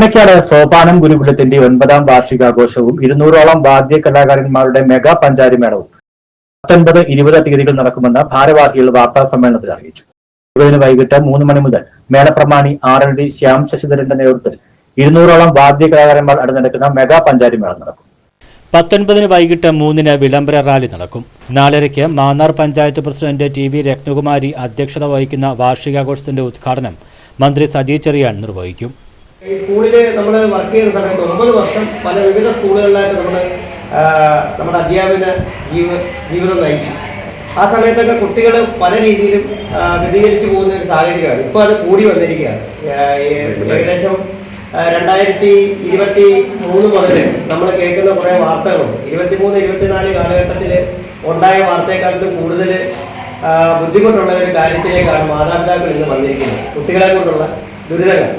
ചിറമയ്ക്കാട് സോപാനം ഗുരുകുലത്തിന്റെ ഒൻപതാം വാർഷികാഘോഷവും ഇരുന്നൂറോളം വാദ്യ കലാകാരന്മാരുടെ മെഗാ പഞ്ചാരി പഞ്ചാരിമേളവും പത്തൊൻപത് ഇരുപത് തീയതികൾ നടക്കുമെന്ന് ഭാരവാഹികൾ വാർത്താ സമ്മേളനത്തിൽ അറിയിച്ചു. ഇരുപതിന് വൈകിട്ട് മൂന്ന് മണി മുതൽ മേളപ്രമാണി ആർ എൽ ഡി ശ്യാം ശശിധരന്റെ നേതൃത്വത്തിൽ ഇരുന്നൂറോളം വാദ്യ കലാകാരന്മാർ അടുന്നെടുക്കുന്ന മെഗാ പഞ്ചാരിമേള നടക്കും. പത്തൊൻപതിന് വൈകിട്ട് മൂന്നിന് വിളംബര റാലി നടക്കും. നാലരയ്ക്ക് Mannar panchayat president T V Rathnakumari അധ്യക്ഷത വഹിക്കുന്ന വാർഷികാഘോഷത്തിന്റെ ഉദ്ഘാടനം മന്ത്രി സജി ചെറിയാൻ നിർവഹിക്കും. ഈ സ്കൂളിൽ നമ്മൾ വർക്ക് ചെയ്യുന്ന സമയത്ത് ഒമ്പത് വർഷം പല വിവിധ സ്കൂളുകളിലായിട്ട് നമ്മൾ നമ്മുടെ അധ്യാപന ജീവ ജീവിതം നയിച്ചു. ആ സമയത്തൊക്കെ കുട്ടികൾ പല രീതിയിലും വ്യതിചലിച്ചു പോകുന്ന ഒരു സാഹചര്യമാണ്. ഇപ്പോൾ അത് കൂടി വന്നിരിക്കുകയാണ്. ഏകദേശം രണ്ടായിരത്തി ഇരുപത്തി മൂന്ന് മുതൽ നമ്മൾ കേൾക്കുന്ന കുറേ വാർത്തകളുണ്ട്. ഇരുപത്തിമൂന്ന് ഇരുപത്തിനാല് കാലഘട്ടത്തിൽ ഉണ്ടായ വാർത്തയെക്കാട്ടിലും കൂടുതൽ ബുദ്ധിമുട്ടുള്ള ഒരു കാര്യത്തിലേക്കാണ് മാതാപിതാക്കൾ ഇന്ന് വന്നിരിക്കുന്നത്. കുട്ടികളെ കൊണ്ടുള്ള ദുരിതങ്ങൾ.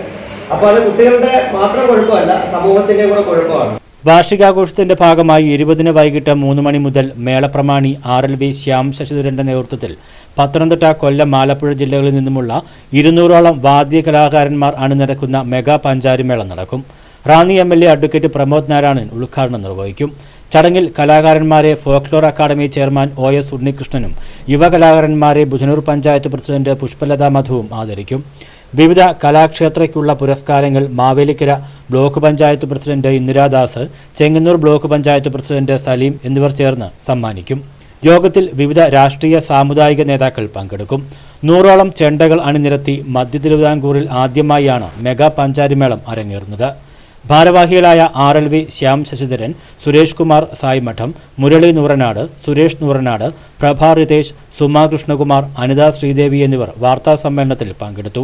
അപ്പോൾ അത് കുട്ടികളുടെ മാത്രം കുഴപ്പമല്ല സമൂഹത്തിന്റെ കൂടെ കുഴപ്പമാണ്. വാർഷികാഘോഷത്തിന്റെ ഭാഗമായി ഇരുപതിന് വൈകിട്ട് മൂന്ന് മണി മുതൽ മേളപ്രമാണി ആർ എൽ വി ശ്യാം ശശിധരന്റെ നേതൃത്വത്തിൽ പത്തനംതിട്ട കൊല്ലം ആലപ്പുഴ ജില്ലകളിൽ നിന്നുമുള്ള ഇരുന്നൂറോളം വാദ്യ കലാകാരന്മാർ അണിനിരക്കുന്ന മെഗാ പഞ്ചാരി മേള നടക്കും. Ranni M L A advocate Pramod Narayanan ഉദ്ഘാടനം നിർവഹിക്കും. ചടങ്ങിൽ കലാകാരന്മാരെ folklore academy chairman O S ഉണ്ണികൃഷ്ണനും യുവകലാകാരന്മാരെ ബുധനൂർ പഞ്ചായത്ത് പ്രസിഡന്റ് പുഷ്പലത മധുവും ആദരിക്കും. വിവിധ കലാക്ഷേത്രയ്ക്കുള്ള പുരസ്കാരങ്ങൾ Mavelikkara block panchayat president Indiradas Chengannur block panchayat president Saleem എന്നിവർ ചേർന്ന് സമ്മാനിക്കും. യോഗത്തിൽ വിവിധ രാഷ്ട്രീയ സാമുദായിക നേതാക്കൾ പങ്കെടുക്കും. നൂറോളം ചെണ്ടകൾ അണിനിരത്തി മധ്യ തിരുവിതാംകൂറിൽ ആദ്യമായാണ് മെഗാ പഞ്ചാരിമേളം അരങ്ങേറുന്നത്. ഭാരവാഹികളായ R L V Shyam Sasidharan Suresh Kumar Sai മഠം മുരളി നൂറനാട് സുരേഷ് നൂറനാട് പ്രഭ റിതേഷ് സുമാ കൃഷ്ണകുമാർ അനിത ശ്രീദേവി എന്നിവർ വാർത്താ സമ്മേളനത്തിൽ പങ്കെടുത്തു.